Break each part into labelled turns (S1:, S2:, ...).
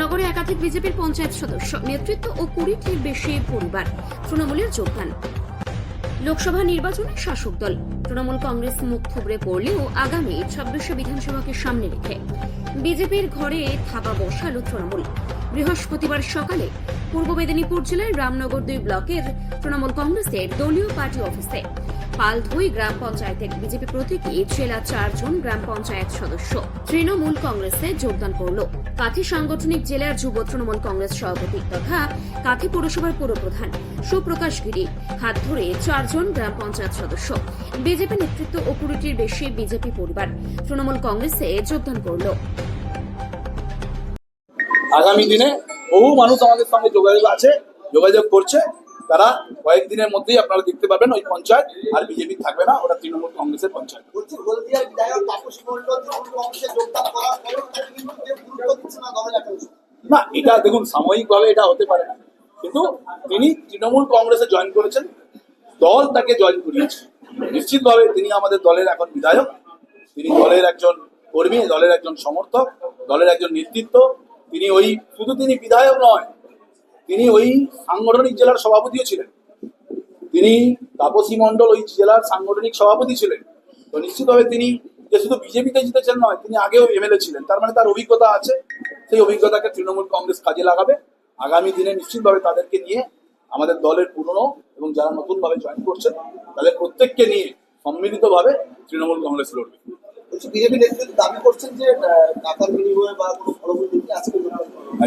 S1: রামনগরে একাধিক বিজেপির পঞ্চায়েত সদস্য, নেতৃত্ব ও কুড়িটির বেশি পরিবার। তৃণমূলের যোগদান। লোকসভা নির্বাচনে শাসক দল। তৃণমূল কংগ্রেস মুখ থুবড়ে পড়লেও আগামী ছাব্বিশে বিধানসভাকে সামনে রেখে বিজেপির ঘরে থাবা বসালো তৃণমূল। বৃহস্পতিবার সকালে পূর্ব মেদিনীপুর জেলার রামনগর দুই ব্লকের তৃণমূল কংগ্রেসের দলীয় পার্টি অফিসে পালধুই গ্রাম পঞ্চায়েতের বিজেপি প্রতীকী জেলা চারজন গ্রাম পঞ্চায়েত সদস্য। তৃণমূল কংগ্রেসে যোগদান করল। কাথি সাংগঠনিক জেলার যুব তৃণমূল কংগ্রেস সভাপতি তথা কাথি পৌরসভার পুরপ্রধান সুপ্রকাশ গিরি। হাত ধরে চারজন গ্রাম পঞ্চায়েত সদস্য। বিজেপি নেতৃত্ব ও কুড়িটির বেশি বিজেপি পরিবার তৃণমূল কংগ্রেসে যোগদান করল।
S2: আগামী দিনে বহু মানুষ আমাদের সঙ্গে যোগাযোগ আছে, যোগাযোগ করছে। তারা কয়েকদিনের মধ্যেই আপনারা দেখতে পাবেন ওই পঞ্চায়েত আর বিজেপি থাকবে না ওটা তৃণমূল কংগ্রেসের পঞ্চায়েত।
S3: না
S2: এটা দেখুন সাময়িকভাবে এটা হতে পারে না। কিন্তু তিনি তৃণমূল কংগ্রেসে জয়েন করেছেন দল তাকে জয়েন করিয়েছে। নিশ্চিতভাবে তিনি আমাদের দলের এখন বিধায়ক। তিনি দলের একজন কর্মী দলের একজন সমর্থক দলের একজন নেতৃত্ব। তিনি ওই শুধু তিনি বিধায়ক নয় তিনি ওই সাংগঠনিক জেলার সভাপতিও ছিলেন। তিনি তাপসী মণ্ডল ওই জেলার সাংগঠনিক সভাপতি ছিলেন। তো নিশ্চিতভাবে তিনি যে শুধু বিজেপিতে জিতেছেন নয়, তিনি আগেও এমএলএ ছিলেন। তার মানে তার অভিজ্ঞতা আছে, সেই অভিজ্ঞতাকে তৃণমূল কংগ্রেস কাজে লাগাবে। আগামী দিনে নিশ্চিতভাবে তাদেরকে নিয়ে আমাদের দলের পুরনো এবং যারা নতুনভাবে জয়েন করছেন, তাদের প্রত্যেককে নিয়ে সম্মিলিতভাবে তৃণমূল কংগ্রেস লড়বে।
S3: বিজেপি নেতৃত্ব দাবি করছেন যে টাকার বিনিময়ে বা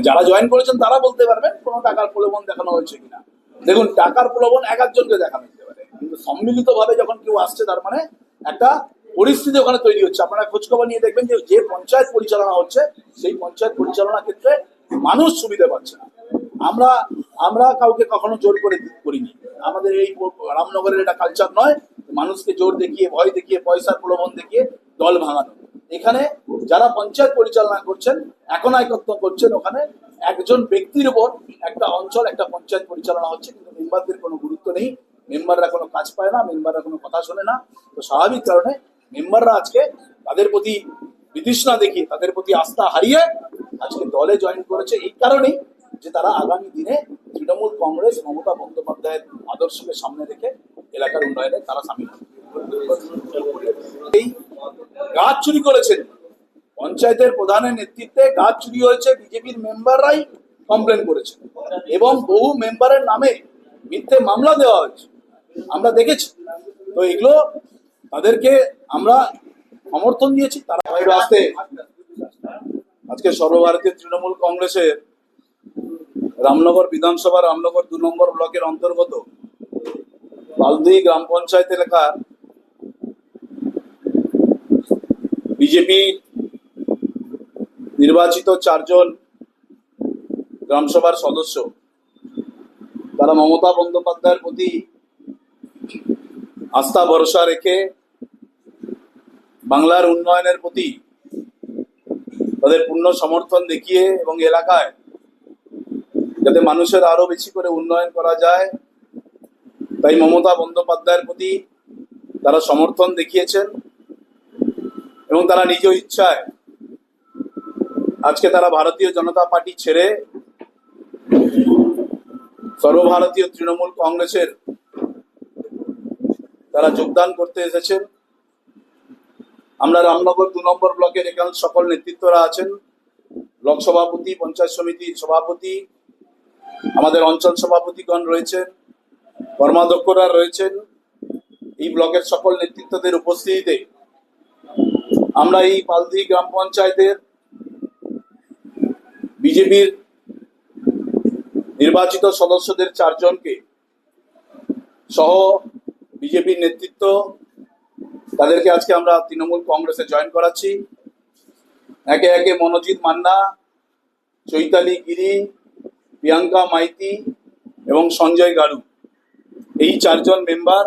S2: যারা জয়েন করেছেন তারা বলতে পারবেন কোনো টাকার প্রলোভন দেখানো হয়েছে কিনা। দেখুন, টাকার প্রলোভন এক একজনকে দেখানো যেতে পারে। কিন্তু সম্মিলিত ভাবে যখন কেউ আসছে, তার মানে একটা পরিস্থিতি ওখানে তৈরি হচ্ছে। আপনারা খোঁজখবর নিয়ে দেখবেন যে যে পঞ্চায়েত পরিচালনা হচ্ছে, সেই পঞ্চায়েত পরিচালনা ক্ষেত্রে মানুষ সুবিধা পাচ্ছে না। আমরা আমরা কাউকে কখনো জোর করে করিনি। আমাদের এই রামনগরের এটা কালচার নয়। মানুষকে জোর দেখিয়ে, ভয় দেখিয়ে, পয়সার প্রলোভন দেখিয়ে দল ভাঙানো। এখানে যারা পঞ্চায়েত পরিচালনা করছেন, একনায়কত্ব করছেন, ওখানে একজন ব্যক্তির উপর একটা অঞ্চল, একটা পঞ্চায়েত পরিচালনা হচ্ছে, কিন্তু মেম্বারদের কোনো গুরুত্ব নেই। মেম্বাররা কোনো কাজ পায় না, মেম্বাররা কোনো কথা শোনে না। তো স্বাভাবিক কারণে মেম্বাররা আজকে তাদের প্রতি বিতৃষ্ণা দেখিয়ে, তাদের প্রতি আস্থা হারিয়ে আজকে দলে জয়েন করেছে। এই কারণেই যে তারা আগামী দিনে তৃণমূল কংগ্রেস, মমতা বন্দ্যোপাধ্যায়ের আদর্শকে সামনে রেখে এলাকার উন্নয়নে তারা সামিল হবে। এই গাছ চুরি করেছেন। পঞ্চায়েতের প্রধানের নেতৃত্বে গাছ চুরি হয়েছে, বিজেপির মেম্বাররাই কমপ্লেন করেছেন। এবং বহু মেম্বারের নামে মিথ্যে মামলা দেওয়া হয়েছে। আমরা দেখেছি। তো এগুলো তাদেরকে আমরা সমর্থন দিয়েছি, তারা বাইরে আসতে। আজকে সর্বভারতীয় তৃণমূল কংগ্রেসের রামনগর বিধানসভা, রামনগর দু নম্বর ব্লকের অন্তর্গত পালদি গ্রাম পঞ্চায়েত এলাকার বিজেপি নির্বাচিত চারজন গ্রামসভার সদস্য, তারা মমতা বন্দ্যোপাধ্যায়ের প্রতি আস্থা, ভরসা রেখে বাংলার উন্নয়নের প্রতি তাদের পূর্ণ সমর্থন দেখিয়ে এবং এলাকায় যাতে মানুষের আরও বেশি করে উন্নয়ন করা যায়, তাই মমতা বন্দ্যোপাধ্যায়ের প্রতি তারা সমর্থন দেখিয়েছেন। এবং তারা নিজ ইচ্ছায় আজকে তারা ভারতীয় জনতা পার্টি ছেড়ে সর্বভারতীয় তৃণমূল কংগ্রেসের তারা যোগদান করতে এসেছেন। আমরা রামনগর দু নম্বর ব্লকের এখানে সকল নেতৃত্বরা আছেন। ব্লক সভাপতি, পঞ্চায়েত সমিতির সভাপতি, আমাদের অঞ্চল সভাপতিগণ রয়েছেন, কর্মাধ্যক্ষরা রয়েছেন। এই ব্লকের সকল নেতৃত্বদের উপস্থিতিতে আমরা এই পালদি গ্রাম পঞ্চায়েতের বিজেপির নির্বাচিত সদস্যদের চারজনকে সহ বিজেপির নেতৃত্ব, তাদেরকে আজকে আমরা তৃণমূল কংগ্রেসে জয়েন করাচ্ছি। একে একে মনোজিৎ মান্না, চৈতালি গিরি, প্রিয়াঙ্কা মাইতি এবং সঞ্জয় গারু। এই চারজন মেম্বার,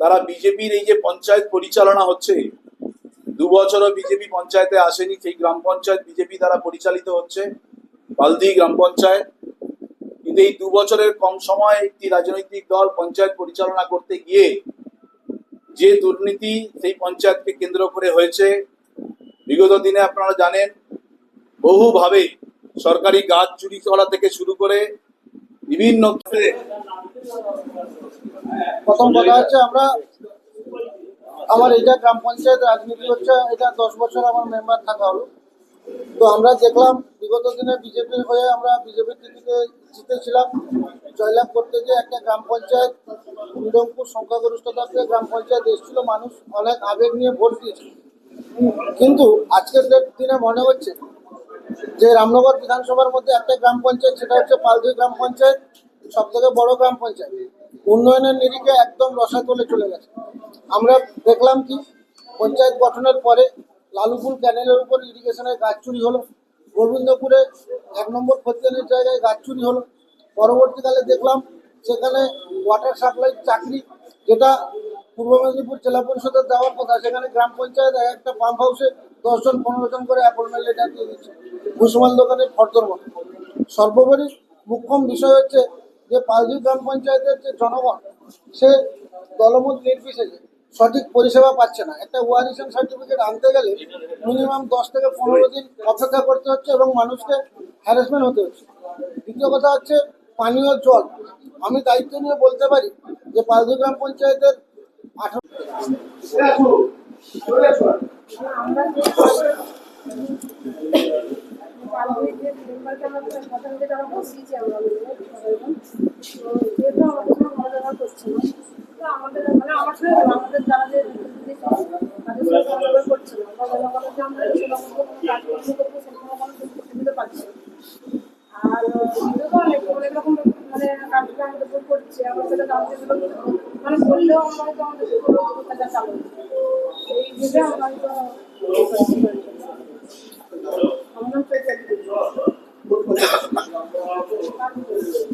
S2: তারা বিজেপির এই যে পঞ্চায়েত পরিচালনা হচ্ছে দু বছরও বিজেপি পঞ্চায়েতে আসেনি, সেই গ্রাম পঞ্চায়েত বিজেপি দ্বারা পরিচালিত হচ্ছে, বালদি গ্রাম পঞ্চায়েত। কিন্তু এই দু বছরের কম সময়ে একটি রাজনৈতিক দল পঞ্চায়েত পরিচালনা করতে গিয়ে যে দুর্নীতি সেই পঞ্চায়েতকে কেন্দ্র করে হয়েছে, বিগত দিনে আপনারা জানেন, বহুভাবে সরকারি গাছ চুরি করা থেকে শুরু করে বিভিন্ন
S4: প্রথম কথা হচ্ছে আমরা আমার এটা গ্রাম পঞ্চায়েত রাজনীতি হচ্ছে, এটা দশ বছর আমার মেম্বার থাকা হলো। তো আমরা দেখলাম, বিগত দিনে বিজেপির হয়ে আমরা বিজেপির টিকিটে জিতেছিলাম। জয়লাভ করতে গিয়ে একটা গ্রাম পঞ্চায়েত নিরঙ্কুর সংখ্যাগরিষ্ঠতা সংখ্যাগরিষ্ঠতাতে গ্রাম পঞ্চায়েত এসেছিল, মানুষ অনেক আবেগ নিয়ে ভোট দিয়েছিল। কিন্তু আজকের দিনে মনে হচ্ছে যে রামনগর বিধানসভার মধ্যে একটা গ্রাম পঞ্চায়েত, সেটা হচ্ছে পালদি গ্রাম পঞ্চায়েত সব থেকে বড় গ্রাম পঞ্চায়েত। উন্নয়নের নিরিখে একদম রসাতলে চলে গেছে। আমরা দেখলাম কি, পঞ্চায়েত গঠনের পরে লালুপুর ক্যানেলের উপর ইরিগেশনের গাছ চুরি হলো। গোবিন্দপুরে এক নম্বর খতিয়ানের জায়গায় গাছ চুরি হলো। পরবর্তীকালে দেখলাম সেখানে ওয়াটার সাপ্লাই চাকরি, যেটা পূর্ব মেদিনীপুর জেলা পরিষদের দেওয়ার কথা, সেখানে গ্রাম পঞ্চায়েত এক একটা পাম্প হাউসে দশজন পনেরো জন করে অ্যাপয়েন্টমেন্ট লেটার দিয়ে দিচ্ছে। ভুসমাল দোকানের ফর্দর মতো। সর্বোপরি মুখ্যম বিষয় হচ্ছে যে পালজি গ্রাম পঞ্চায়েতের যে জনগণ সে দলমত নির্বিশেষে সঠিক পরিষেবা পাচ্ছে না। একটা ওয়ারিশন সার্টিফিকেট আনতে গেলে মিনিমাম দশ থেকে পনেরো দিন অপেক্ষা করতে হচ্ছে এবং মানুষকে হ্যারাসমেন্ট হতে হচ্ছে। দ্বিতীয় কথা হচ্ছে পানীয় জল। আমি দায়িত্ব নিয়ে বলতে পারি যে পালজি গ্রাম পঞ্চায়েতের আঠারো
S5: তো আমাদের তো মানে আমার সঙ্গে আমাদের যারা যে তাদের সঙ্গে করছে না বা জনগণের যে আমরা সেরকম কোনো কাজকর্ম করব সেরকম কোনো সুবিধা পাচ্ছি আর বিগত অনেক অনেক রকম মানে কাজগুলো আমাদের উপর করছে আমরা সেটা জানতে মানে বললেও আমরা হয়তো আমাদের কাজটা চালু এই ভেবে আমরা Não, tem não, não, não, não, não, não, não, não, não, não, não,